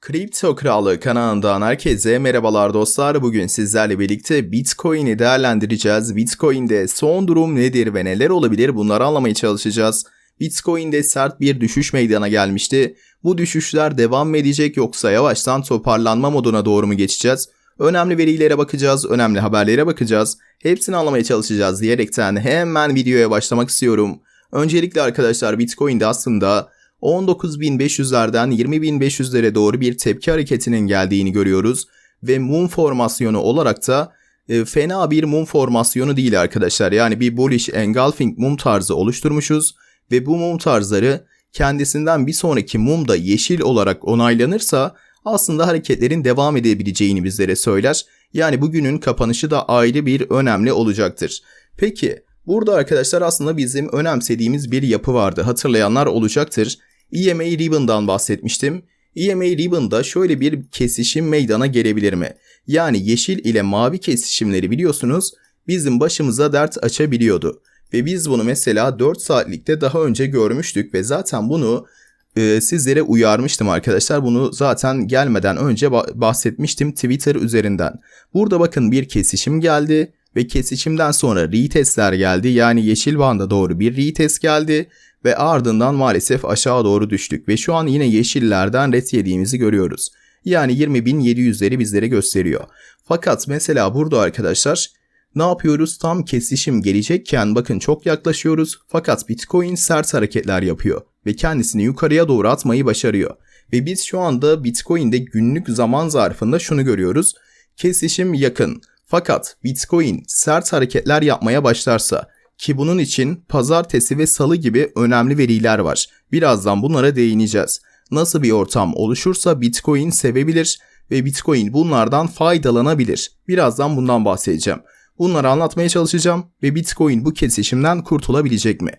Kripto Krallığı kanalından herkese merhabalar dostlar. Bugün sizlerle birlikte Bitcoin'i değerlendireceğiz. Bitcoin'de son durum nedir ve neler olabilir bunları anlamaya çalışacağız. Bitcoin'de sert bir düşüş meydana gelmişti. Bu düşüşler devam mı edecek yoksa yavaştan toparlanma moduna doğru mu geçeceğiz? Önemli verilere bakacağız, önemli haberlere bakacağız. Hepsini anlamaya çalışacağız diyerekten hemen videoya başlamak istiyorum. Öncelikle arkadaşlar Bitcoin'de aslında 19.500'lerden 20.500'lere doğru bir tepki hareketinin geldiğini görüyoruz. Ve mum formasyonu olarak da e, fena bir mum formasyonu değil arkadaşlar. Yani bir bullish engulfing mum tarzı oluşturmuşuz. Ve bu mum tarzları kendisinden bir sonraki mum da yeşil olarak onaylanırsa aslında hareketlerin devam edebileceğini bizlere söyler. Yani bugünün kapanışı da ayrı bir önemli olacaktır. Peki burada arkadaşlar aslında bizim önemsediğimiz bir yapı vardı. Hatırlayanlar olacaktır. EMA Ribbon'dan bahsetmiştim. EMA Ribbon'da şöyle bir kesişim meydana gelebilir mi? Yani yeşil ile mavi kesişimleri biliyorsunuz bizim başımıza dert açabiliyordu. Ve biz bunu mesela 4 saatlikte daha önce görmüştük ve zaten bunu e, sizlere uyarmıştım arkadaşlar. Bunu zaten gelmeden önce bahsetmiştim Twitter üzerinden. Burada bakın bir kesişim geldi ve kesişimden sonra retestler geldi. Yani yeşil banda doğru bir retest geldi ve ardından maalesef aşağı doğru düştük ve şu an yine yeşillerden ret yediğimizi görüyoruz. Yani 20.700'leri bizlere gösteriyor. Fakat mesela burada arkadaşlar ne yapıyoruz? Tam kesişim gelecekken bakın çok yaklaşıyoruz fakat Bitcoin sert hareketler yapıyor ve kendisini yukarıya doğru atmayı başarıyor. Ve biz şu anda Bitcoin'de günlük zaman zarfında şunu görüyoruz. Kesişim yakın. Fakat Bitcoin sert hareketler yapmaya başlarsa ki bunun için pazartesi ve salı gibi önemli veriler var. Birazdan bunlara değineceğiz. Nasıl bir ortam oluşursa Bitcoin sevebilir ve Bitcoin bunlardan faydalanabilir. Birazdan bundan bahsedeceğim. Bunları anlatmaya çalışacağım ve Bitcoin bu kesişimden kurtulabilecek mi?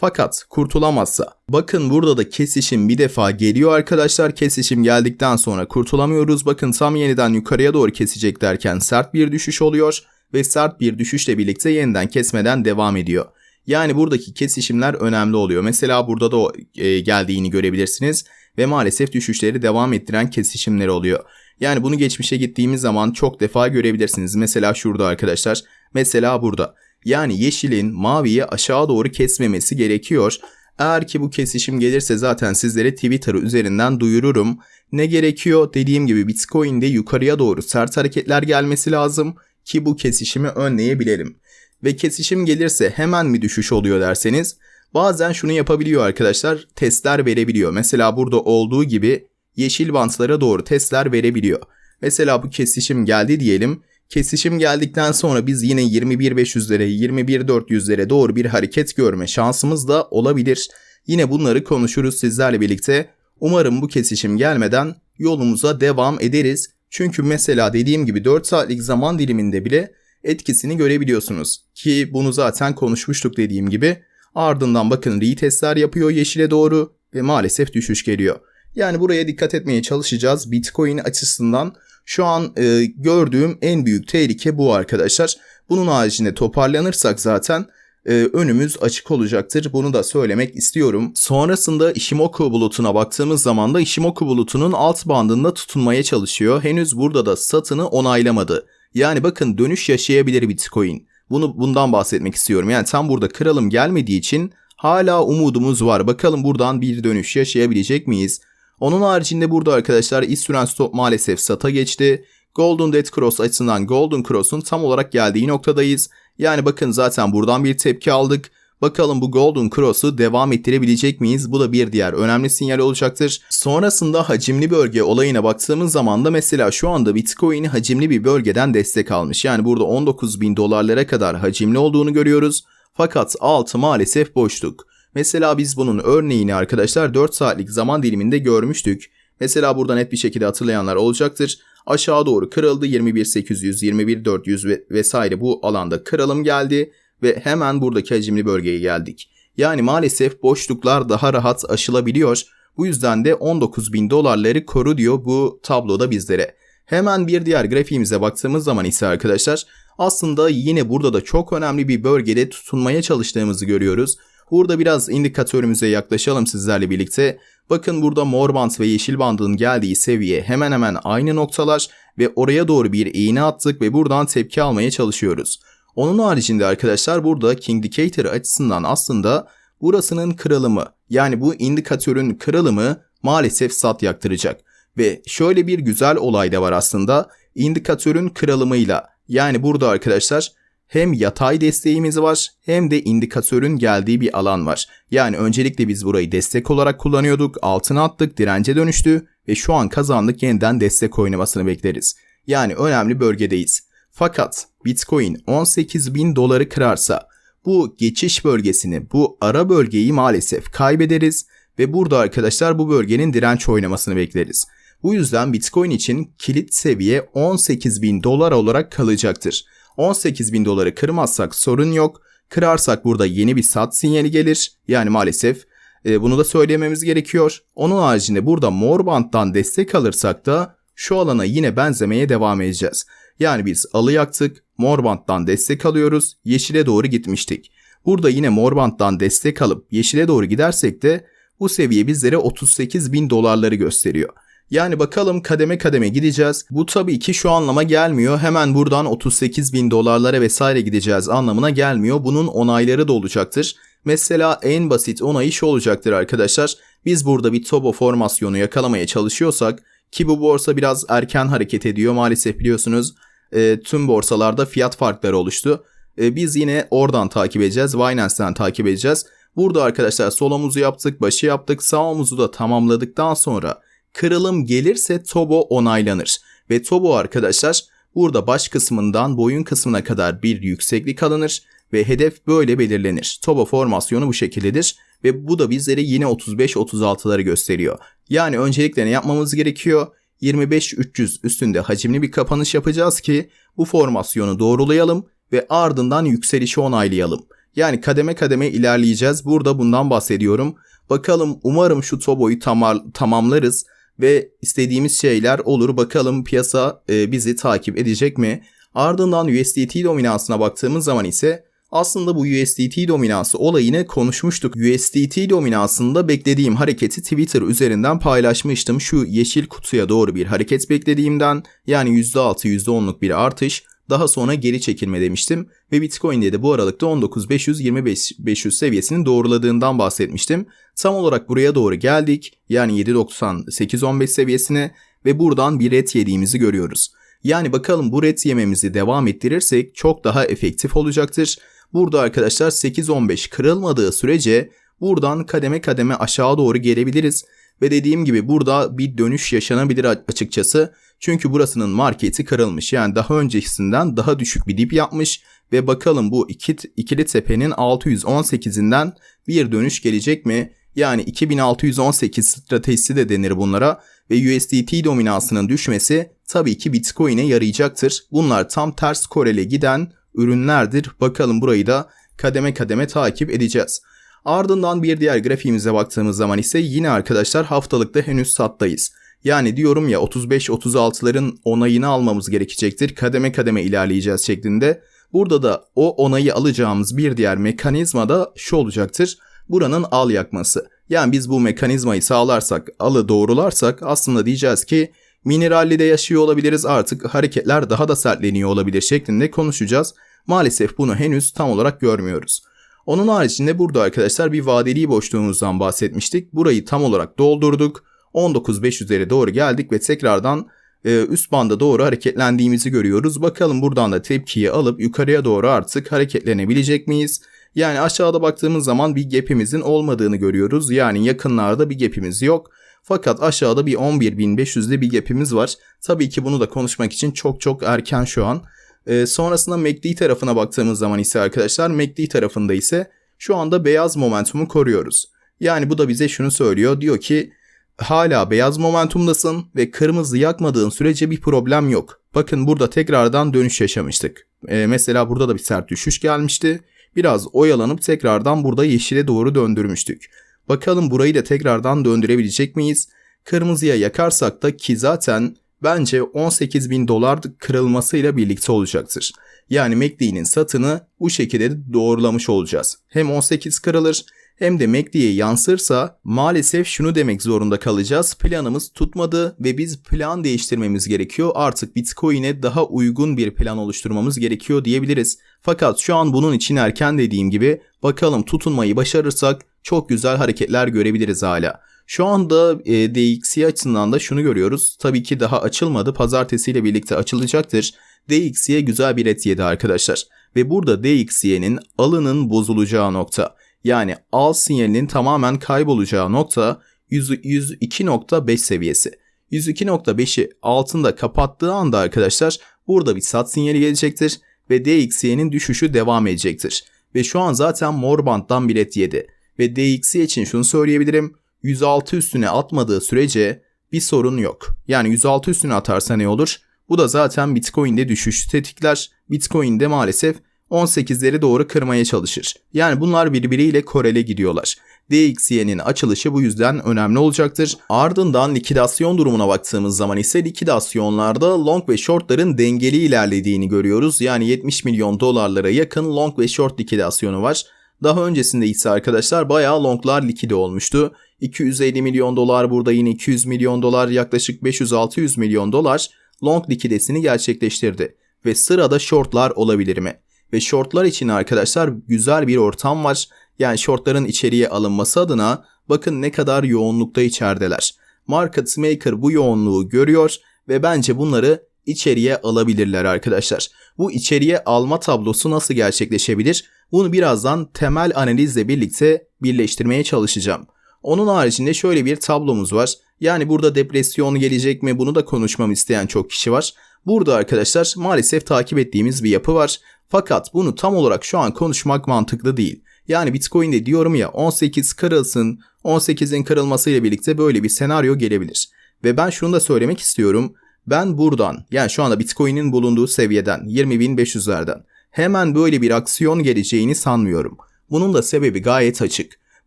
Fakat kurtulamazsa bakın burada da kesişim bir defa geliyor arkadaşlar kesişim geldikten sonra kurtulamıyoruz. Bakın tam yeniden yukarıya doğru kesecek derken sert bir düşüş oluyor ve sert bir düşüşle birlikte yeniden kesmeden devam ediyor. Yani buradaki kesişimler önemli oluyor. Mesela burada da e, geldiğini görebilirsiniz ve maalesef düşüşleri devam ettiren kesişimler oluyor. Yani bunu geçmişe gittiğimiz zaman çok defa görebilirsiniz. Mesela şurada arkadaşlar. Mesela burada. Yani yeşilin maviyi aşağı doğru kesmemesi gerekiyor. Eğer ki bu kesişim gelirse zaten sizlere Twitter üzerinden duyururum. Ne gerekiyor? Dediğim gibi Bitcoin'de yukarıya doğru sert hareketler gelmesi lazım ki bu kesişimi önleyebilelim. Ve kesişim gelirse hemen mi düşüş oluyor derseniz bazen şunu yapabiliyor arkadaşlar testler verebiliyor. Mesela burada olduğu gibi yeşil bantlara doğru testler verebiliyor. Mesela bu kesişim geldi diyelim. Kesişim geldikten sonra biz yine 21.500'lere 21.400'lere doğru bir hareket görme şansımız da olabilir. Yine bunları konuşuruz sizlerle birlikte. Umarım bu kesişim gelmeden yolumuza devam ederiz. Çünkü mesela dediğim gibi 4 saatlik zaman diliminde bile etkisini görebiliyorsunuz. Ki bunu zaten konuşmuştuk dediğim gibi. Ardından bakın retestler yapıyor yeşile doğru ve maalesef düşüş geliyor. Yani buraya dikkat etmeye çalışacağız. Bitcoin açısından şu an e, gördüğüm en büyük tehlike bu arkadaşlar. Bunun haricinde toparlanırsak zaten e, önümüz açık olacaktır. Bunu da söylemek istiyorum. Sonrasında Ishimoku bulutuna baktığımız zaman da Ishimoku bulutunun alt bandında tutunmaya çalışıyor. Henüz burada da satını onaylamadı. Yani bakın dönüş yaşayabilir Bitcoin. Bunu bundan bahsetmek istiyorum. Yani tam burada kıralım gelmediği için hala umudumuz var. Bakalım buradan bir dönüş yaşayabilecek miyiz? Onun haricinde burada arkadaşlar İsüren Stop maalesef SATA geçti. Golden Dead Cross açısından Golden Cross'un tam olarak geldiği noktadayız. Yani bakın zaten buradan bir tepki aldık. Bakalım bu Golden Cross'u devam ettirebilecek miyiz? Bu da bir diğer önemli sinyal olacaktır. Sonrasında hacimli bölge olayına baktığımız zaman da mesela şu anda Bitcoin hacimli bir bölgeden destek almış. Yani burada 19 bin dolarlara kadar hacimli olduğunu görüyoruz. Fakat altı maalesef boşluk. Mesela biz bunun örneğini arkadaşlar 4 saatlik zaman diliminde görmüştük. Mesela burada net bir şekilde hatırlayanlar olacaktır. Aşağı doğru kırıldı 21800, 21400 ve vesaire bu alanda kırılım geldi ve hemen buradaki hacimli bölgeye geldik. Yani maalesef boşluklar daha rahat aşılabiliyor. Bu yüzden de 19 bin dolarları koru diyor bu tabloda bizlere. Hemen bir diğer grafiğimize baktığımız zaman ise arkadaşlar aslında yine burada da çok önemli bir bölgede tutunmaya çalıştığımızı görüyoruz. Burada biraz indikatörümüze yaklaşalım sizlerle birlikte. Bakın burada mor band ve yeşil bandın geldiği seviye hemen hemen aynı noktalar ve oraya doğru bir iğne attık ve buradan tepki almaya çalışıyoruz. Onun haricinde arkadaşlar burada King Indicator açısından aslında burasının kırılımı yani bu indikatörün kırılımı maalesef sat yaktıracak. Ve şöyle bir güzel olay da var aslında indikatörün kırılımıyla yani burada arkadaşlar hem yatay desteğimiz var hem de indikatörün geldiği bir alan var. Yani öncelikle biz burayı destek olarak kullanıyorduk, altına attık, dirence dönüştü ve şu an kazandık yeniden destek oynamasını bekleriz. Yani önemli bölgedeyiz. Fakat Bitcoin 18 bin doları kırarsa bu geçiş bölgesini, bu ara bölgeyi maalesef kaybederiz ve burada arkadaşlar bu bölgenin direnç oynamasını bekleriz. Bu yüzden Bitcoin için kilit seviye 18 bin dolar olarak kalacaktır. 18 bin doları kırmazsak sorun yok. Kırarsak burada yeni bir sat sinyali gelir. Yani maalesef e, bunu da söylememiz gerekiyor. Onun haricinde burada mor banttan destek alırsak da şu alana yine benzemeye devam edeceğiz. Yani biz alı yaktık, mor banttan destek alıyoruz, yeşile doğru gitmiştik. Burada yine mor banttan destek alıp yeşile doğru gidersek de bu seviye bizlere 38 bin dolarları gösteriyor. Yani bakalım kademe kademe gideceğiz. Bu tabii ki şu anlama gelmiyor. Hemen buradan 38 bin dolarlara vesaire gideceğiz anlamına gelmiyor. Bunun onayları da olacaktır. Mesela en basit onayı şu olacaktır arkadaşlar. Biz burada bir Tobo formasyonu yakalamaya çalışıyorsak ki bu borsa biraz erken hareket ediyor maalesef biliyorsunuz. E, tüm borsalarda fiyat farkları oluştu. E, biz yine oradan takip edeceğiz. Binance'den takip edeceğiz. Burada arkadaşlar sol omuzu yaptık, başı yaptık, sağ omuzu da tamamladıktan sonra kırılım gelirse Tobo onaylanır. Ve Tobo arkadaşlar burada baş kısmından boyun kısmına kadar bir yükseklik alınır ve hedef böyle belirlenir. Tobo formasyonu bu şekildedir ve bu da bizlere yine 35-36'ları gösteriyor. Yani öncelikle ne yapmamız gerekiyor? 25-300 üstünde hacimli bir kapanış yapacağız ki bu formasyonu doğrulayalım ve ardından yükselişi onaylayalım. Yani kademe kademe ilerleyeceğiz. Burada bundan bahsediyorum. Bakalım umarım şu Tobo'yu tamar, tamamlarız ve istediğimiz şeyler olur. Bakalım piyasa e, bizi takip edecek mi? Ardından USDT dominansına baktığımız zaman ise aslında bu USDT dominansı olayını konuşmuştuk. USDT dominansında beklediğim hareketi Twitter üzerinden paylaşmıştım. Şu yeşil kutuya doğru bir hareket beklediğimden yani %6 %10'luk bir artış daha sonra geri çekilme demiştim ve Bitcoin'de de bu aralıkta 19.500-25.500 seviyesinin doğruladığından bahsetmiştim. Tam olarak buraya doğru geldik yani 7.98-15 seviyesine ve buradan bir ret yediğimizi görüyoruz. Yani bakalım bu ret yememizi devam ettirirsek çok daha efektif olacaktır. Burada arkadaşlar 8-15 kırılmadığı sürece buradan kademe kademe aşağı doğru gelebiliriz. Ve dediğim gibi burada bir dönüş yaşanabilir açıkçası. Çünkü burasının marketi kırılmış. Yani daha öncesinden daha düşük bir dip yapmış. Ve bakalım bu iki, ikili tepenin 618'inden bir dönüş gelecek mi? Yani 2618 stratejisi de denir bunlara. Ve USDT dominansının düşmesi tabii ki Bitcoin'e yarayacaktır. Bunlar tam ters korele giden ürünlerdir. Bakalım burayı da kademe kademe takip edeceğiz. Ardından bir diğer grafiğimize baktığımız zaman ise yine arkadaşlar haftalıkta henüz sattayız. Yani diyorum ya 35-36'ların onayını almamız gerekecektir. Kademe kademe ilerleyeceğiz şeklinde. Burada da o onayı alacağımız bir diğer mekanizma da şu olacaktır. Buranın al yakması. Yani biz bu mekanizmayı sağlarsak, alı doğrularsak aslında diyeceğiz ki mineralli yaşıyor olabiliriz artık hareketler daha da sertleniyor olabilir şeklinde konuşacağız. Maalesef bunu henüz tam olarak görmüyoruz. Onun haricinde burada arkadaşlar bir vadeli boşluğumuzdan bahsetmiştik. Burayı tam olarak doldurduk. 19.500'lere doğru geldik ve tekrardan e, üst banda doğru hareketlendiğimizi görüyoruz. Bakalım buradan da tepkiyi alıp yukarıya doğru artık hareketlenebilecek miyiz? Yani aşağıda baktığımız zaman bir gap'imizin olmadığını görüyoruz. Yani yakınlarda bir gap'imiz yok. Fakat aşağıda bir 11.500'de bir gap'imiz var. Tabii ki bunu da konuşmak için çok çok erken şu an. E, sonrasında MACD tarafına baktığımız zaman ise arkadaşlar MACD tarafında ise şu anda beyaz momentumu koruyoruz. Yani bu da bize şunu söylüyor. Diyor ki hala beyaz momentumdasın ve kırmızı yakmadığın sürece bir problem yok. Bakın burada tekrardan dönüş yaşamıştık. E, mesela burada da bir sert düşüş gelmişti. Biraz oyalanıp tekrardan burada yeşile doğru döndürmüştük. Bakalım burayı da tekrardan döndürebilecek miyiz? Kırmızıya yakarsak da ki zaten bence 18 bin dolar kırılmasıyla birlikte olacaktır. Yani MACD'nin satını bu şekilde doğrulamış olacağız. Hem 18 kırılır hem de MACD'ye yansırsa maalesef şunu demek zorunda kalacağız. Planımız tutmadı ve biz plan değiştirmemiz gerekiyor. Artık Bitcoin'e daha uygun bir plan oluşturmamız gerekiyor diyebiliriz. Fakat şu an bunun için erken dediğim gibi bakalım tutunmayı başarırsak çok güzel hareketler görebiliriz hala. Şu anda e, DXY açısından da şunu görüyoruz. Tabii ki daha açılmadı. Pazartesiyle birlikte açılacaktır. DXY güzel bir et yedi arkadaşlar. Ve burada DXY'nin alının bozulacağı nokta. Yani al sinyalinin tamamen kaybolacağı nokta 102.5 seviyesi. 102.5'i altında kapattığı anda arkadaşlar burada bir sat sinyali gelecektir ve DXY'nin düşüşü devam edecektir. Ve şu an zaten mor banttan bir et yedi. Ve DXY için şunu söyleyebilirim. 106 üstüne atmadığı sürece bir sorun yok. Yani 106 üstüne atarsa ne olur? Bu da zaten Bitcoin'de düşüş tetikler. Bitcoin'de maalesef 18'leri doğru kırmaya çalışır. Yani bunlar birbiriyle korele gidiyorlar. DXY'nin açılışı bu yüzden önemli olacaktır. Ardından likidasyon durumuna baktığımız zaman ise likidasyonlarda long ve shortların dengeli ilerlediğini görüyoruz. Yani 70 milyon dolarlara yakın long ve short likidasyonu var. Daha öncesinde ise arkadaşlar bayağı longlar likide olmuştu. 250 milyon dolar burada yine 200 milyon dolar yaklaşık 500-600 milyon dolar long likidesini gerçekleştirdi. Ve sırada shortlar olabilir mi? Ve shortlar için arkadaşlar güzel bir ortam var. Yani shortların içeriye alınması adına bakın ne kadar yoğunlukta içerideler. Market maker bu yoğunluğu görüyor ve bence bunları içeriye alabilirler arkadaşlar. Bu içeriye alma tablosu nasıl gerçekleşebilir? Bunu birazdan temel analizle birlikte birleştirmeye çalışacağım. Onun haricinde şöyle bir tablomuz var. Yani burada depresyon gelecek mi bunu da konuşmam isteyen çok kişi var. Burada arkadaşlar maalesef takip ettiğimiz bir yapı var. Fakat bunu tam olarak şu an konuşmak mantıklı değil. Yani Bitcoin'de diyorum ya 18 kırılsın, 18'in kırılmasıyla birlikte böyle bir senaryo gelebilir. Ve ben şunu da söylemek istiyorum. Ben buradan yani şu anda Bitcoin'in bulunduğu seviyeden 20.500'lerden hemen böyle bir aksiyon geleceğini sanmıyorum. Bunun da sebebi gayet açık.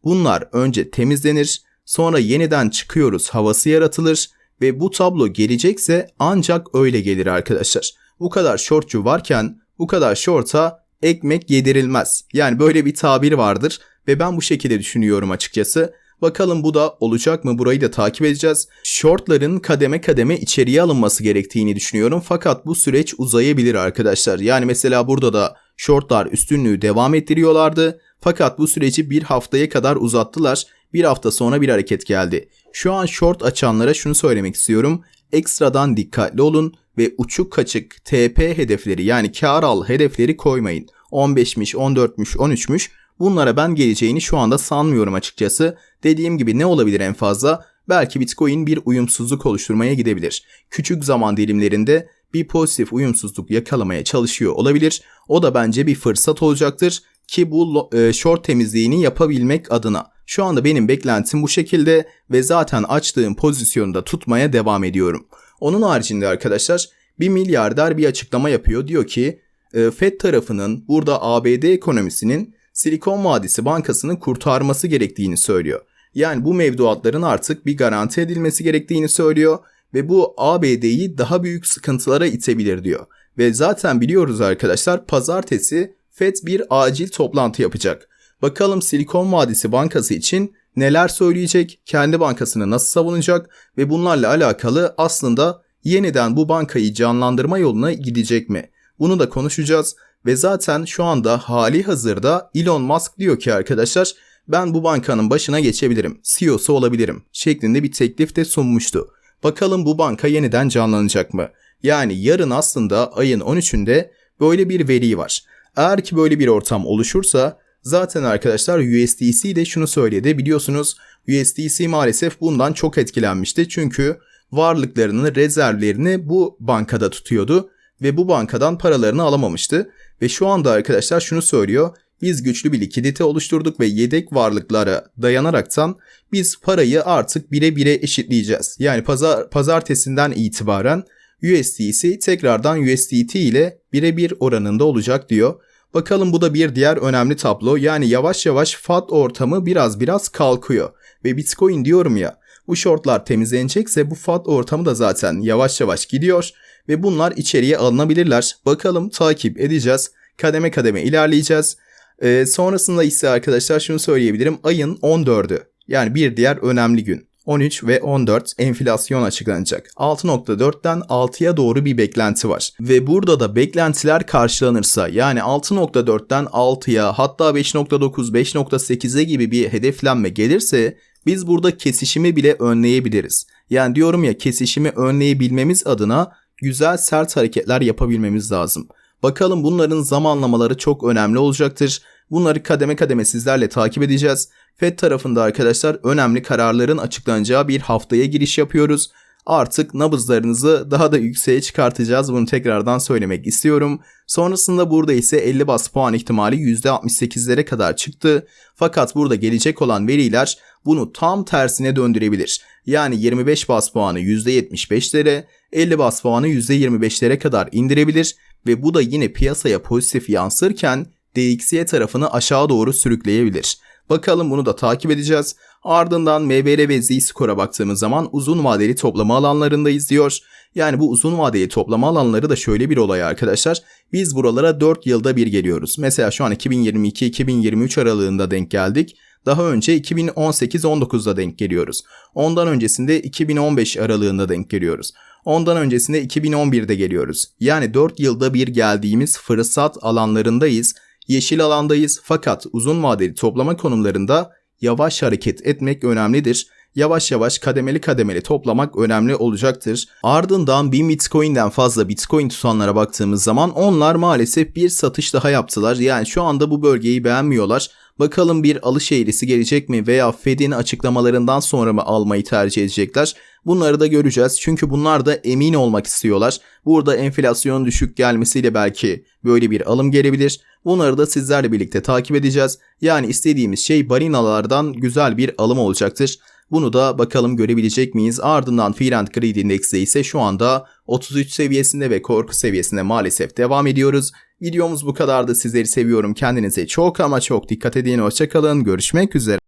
Bunlar önce temizlenir, sonra yeniden çıkıyoruz havası yaratılır ve bu tablo gelecekse ancak öyle gelir arkadaşlar. Bu kadar shortçu varken bu kadar short'a ekmek yedirilmez. Yani böyle bir tabir vardır ve ben bu şekilde düşünüyorum açıkçası. Bakalım bu da olacak mı burayı da takip edeceğiz. Shortların kademe kademe içeriye alınması gerektiğini düşünüyorum fakat bu süreç uzayabilir arkadaşlar. Yani mesela burada da shortlar üstünlüğü devam ettiriyorlardı fakat bu süreci bir haftaya kadar uzattılar. Bir hafta sonra bir hareket geldi. Şu an short açanlara şunu söylemek istiyorum. Ekstradan dikkatli olun ve uçuk kaçık TP hedefleri yani kar al hedefleri koymayın. 15'miş, 14'müş, 13'müş bunlara ben geleceğini şu anda sanmıyorum açıkçası. Dediğim gibi ne olabilir en fazla? Belki Bitcoin bir uyumsuzluk oluşturmaya gidebilir. Küçük zaman dilimlerinde bir pozitif uyumsuzluk yakalamaya çalışıyor olabilir. O da bence bir fırsat olacaktır ki bu e, short temizliğini yapabilmek adına. Şu anda benim beklentim bu şekilde ve zaten açtığım pozisyonu da tutmaya devam ediyorum. Onun haricinde arkadaşlar bir milyarder bir açıklama yapıyor. Diyor ki e, FED tarafının burada ABD ekonomisinin Silikon Vadisi Bankası'nı kurtarması gerektiğini söylüyor. Yani bu mevduatların artık bir garanti edilmesi gerektiğini söylüyor ve bu ABD'yi daha büyük sıkıntılara itebilir diyor. Ve zaten biliyoruz arkadaşlar pazartesi FED bir acil toplantı yapacak. Bakalım Silikon Vadisi Bankası için neler söyleyecek, kendi bankasını nasıl savunacak ve bunlarla alakalı aslında yeniden bu bankayı canlandırma yoluna gidecek mi? Bunu da konuşacağız ve zaten şu anda hali hazırda Elon Musk diyor ki arkadaşlar ben bu bankanın başına geçebilirim, CEO'su olabilirim şeklinde bir teklif de sunmuştu. Bakalım bu banka yeniden canlanacak mı? Yani yarın aslında ayın 13'ünde böyle bir veri var. Eğer ki böyle bir ortam oluşursa zaten arkadaşlar USDC de şunu söyledi biliyorsunuz USDC maalesef bundan çok etkilenmişti çünkü varlıklarını, rezervlerini bu bankada tutuyordu ve bu bankadan paralarını alamamıştı. Ve şu anda arkadaşlar şunu söylüyor. Biz güçlü bir likidite oluşturduk ve yedek varlıklara dayanaraktan biz parayı artık bire bire eşitleyeceğiz. Yani pazar, pazartesinden itibaren USDC tekrardan USDT ile birebir oranında olacak diyor. Bakalım bu da bir diğer önemli tablo. Yani yavaş yavaş FAT ortamı biraz biraz kalkıyor. Ve Bitcoin diyorum ya bu shortlar temizlenecekse bu FAT ortamı da zaten yavaş yavaş gidiyor ve bunlar içeriye alınabilirler. Bakalım takip edeceğiz. Kademe kademe ilerleyeceğiz. Ee, sonrasında ise arkadaşlar şunu söyleyebilirim. Ayın 14'ü yani bir diğer önemli gün. 13 ve 14 enflasyon açıklanacak. 6.4'ten 6'ya doğru bir beklenti var. Ve burada da beklentiler karşılanırsa yani 6.4'ten 6'ya hatta 5.9, 5.8'e gibi bir hedeflenme gelirse biz burada kesişimi bile önleyebiliriz. Yani diyorum ya kesişimi önleyebilmemiz adına güzel sert hareketler yapabilmemiz lazım. Bakalım bunların zamanlamaları çok önemli olacaktır. Bunları kademe kademe sizlerle takip edeceğiz. FED tarafında arkadaşlar önemli kararların açıklanacağı bir haftaya giriş yapıyoruz. Artık nabızlarınızı daha da yükseğe çıkartacağız. Bunu tekrardan söylemek istiyorum. Sonrasında burada ise 50 bas puan ihtimali %68'lere kadar çıktı. Fakat burada gelecek olan veriler bunu tam tersine döndürebilir. Yani 25 bas puanı %75'lere, 50 bas puanı %25'lere kadar indirebilir ve bu da yine piyasaya pozitif yansırken DXY tarafını aşağı doğru sürükleyebilir. Bakalım bunu da takip edeceğiz. Ardından MBR ve Z-Score'a baktığımız zaman uzun vadeli toplama alanlarındayız diyor. Yani bu uzun vadeli toplama alanları da şöyle bir olay arkadaşlar. Biz buralara 4 yılda bir geliyoruz. Mesela şu an 2022-2023 aralığında denk geldik. Daha önce 2018-19'da denk geliyoruz. Ondan öncesinde 2015 aralığında denk geliyoruz. Ondan öncesinde 2011'de geliyoruz. Yani 4 yılda bir geldiğimiz fırsat alanlarındayız. Yeşil alandayız fakat uzun vadeli toplama konumlarında yavaş hareket etmek önemlidir. Yavaş yavaş kademeli kademeli toplamak önemli olacaktır. Ardından 1000 Bitcoin'den fazla Bitcoin tutanlara baktığımız zaman onlar maalesef bir satış daha yaptılar. Yani şu anda bu bölgeyi beğenmiyorlar. Bakalım bir alış eğrisi gelecek mi veya Fed'in açıklamalarından sonra mı almayı tercih edecekler? Bunları da göreceğiz. Çünkü bunlar da emin olmak istiyorlar. Burada enflasyonun düşük gelmesiyle belki böyle bir alım gelebilir. Bunları da sizlerle birlikte takip edeceğiz. Yani istediğimiz şey balinalardan güzel bir alım olacaktır. Bunu da bakalım görebilecek miyiz? Ardından Fear and Greed Index'te ise şu anda 33 seviyesinde ve korku seviyesinde maalesef devam ediyoruz. Videomuz bu kadardı. Sizleri seviyorum. Kendinize çok ama çok dikkat edin. Hoşçakalın. Görüşmek üzere.